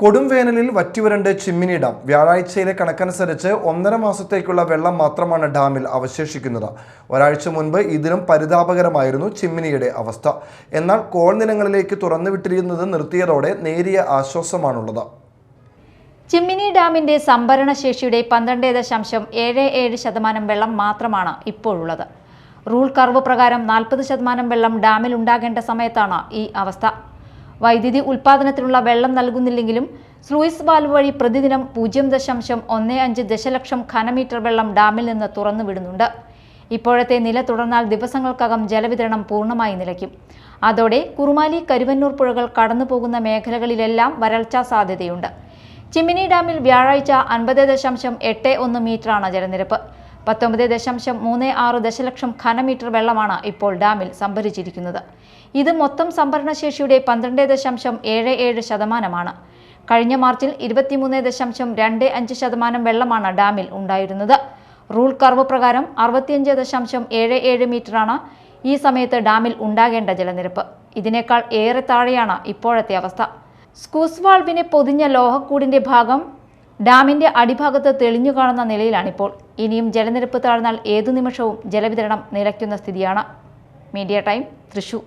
കൊടും വേനലിൽ വറ്റിവരണ്ട് ചിമ്മിനി ഡാം വ്യാഴാഴ്ചയിലെ കണക്കനുസരിച്ച് ഒന്നര മാസത്തേക്കുള്ള വെള്ളം മാത്രമാണ് ഡാമിൽ അവശേഷിക്കുന്നത്. ഒരാഴ്ച മുൻപ് ഇതിലും പരിതാപകരമായിരുന്നു ചിമ്മിനിയുടെ അവസ്ഥ. എന്നാൽ കോൾ നിലങ്ങളിലേക്ക് തുറന്നുവിട്ടിരിക്കുന്നത് നിർത്തിയതോടെ നേരിയ ആശ്വാസമാണുള്ളത്. ചിമ്മിനി ഡാമിന്റെ സംഭരണ ശേഷിയുടെ പന്ത്രണ്ട് ദശാംശം ഏഴ് ഏഴ് ശതമാനം വെള്ളം മാത്രമാണ് ഇപ്പോഴുള്ളത്. റൂൾ കർവ് പ്രകാരം നാൽപ്പത് ശതമാനം വെള്ളം ഡാമിൽ ഉണ്ടാകേണ്ട സമയത്താണ് ഈ അവസ്ഥ. വൈദ്യുതി ഉൽപ്പാദനത്തിനുള്ള വെള്ളം നൽകുന്നില്ലെങ്കിലും സ്ലൂയിസ് വാൽവ് വഴി പ്രതിദിനം പൂജ്യം ദശാംശം ഒന്ന് അഞ്ച് ദശലക്ഷം ഘനമീറ്റർ വെള്ളം ഡാമിൽ നിന്ന് തുറന്നുവിടുന്നുണ്ട് ഇപ്പോഴത്തെ നില തുടർന്നാൽ ദിവസങ്ങൾക്കകം ജലവിതരണം പൂർണമായി നിലയ്ക്കും. അതോടെ കുറുമാലി കരുവന്നൂർ പുഴകൾ കടന്നുപോകുന്ന മേഖലകളിലെല്ലാം വരൾച്ചാ സാധ്യതയുണ്ട്. ചിമ്മിനി ഡാമിൽ വ്യാഴാഴ്ച അൻപത് ദശാംശം എട്ട് ഒന്ന് മീറ്ററാണ് ജലനിരപ്പ്. പത്തൊമ്പത് ദശാംശം മൂന്ന് ആറ് ദശലക്ഷം ഘനമീറ്റർ വെള്ളമാണ് ഇപ്പോൾ ഡാമിൽ സംഭരിച്ചിരിക്കുന്നത്. ഇത് മൊത്തം സംഭരണശേഷിയുടെ പന്ത്രണ്ട് ദശാംശം ഏഴ് ഏഴ് ശതമാനമാണ്. കഴിഞ്ഞ മാർച്ചിൽ ഇരുപത്തിമൂന്ന് ദശാംശം രണ്ട് അഞ്ച് ശതമാനം വെള്ളമാണ് ഡാമിൽ ഉണ്ടായിരുന്നത്. റൂൾ കർവ് പ്രകാരം അറുപത്തിയഞ്ച് ദശാംശം ഏഴ് ഏഴ് മീറ്ററാണ് ഈ സമയത്ത് ഡാമിൽ ഉണ്ടാകേണ്ട ജലനിരപ്പ്. ഇതിനേക്കാൾ ഏറെ താഴെയാണ് ഇപ്പോഴത്തെ അവസ്ഥ. സ്കൂസ് വാൾവിനെ പൊതിഞ്ഞ ലോഹക്കൂടിന്റെ ഭാഗം ഡാമിന്റെ അടിഭാഗത്ത് തെളിഞ്ഞു കാണുന്ന നിലയിലാണിപ്പോൾ. ഇനിയും ജലനിരപ്പ് താഴ്ന്നാൽ ഏതു നിമിഷവും ജലവിതരണം നിലയ്ക്കുന്ന സ്ഥിതിയാണ്. Media time Thrissur.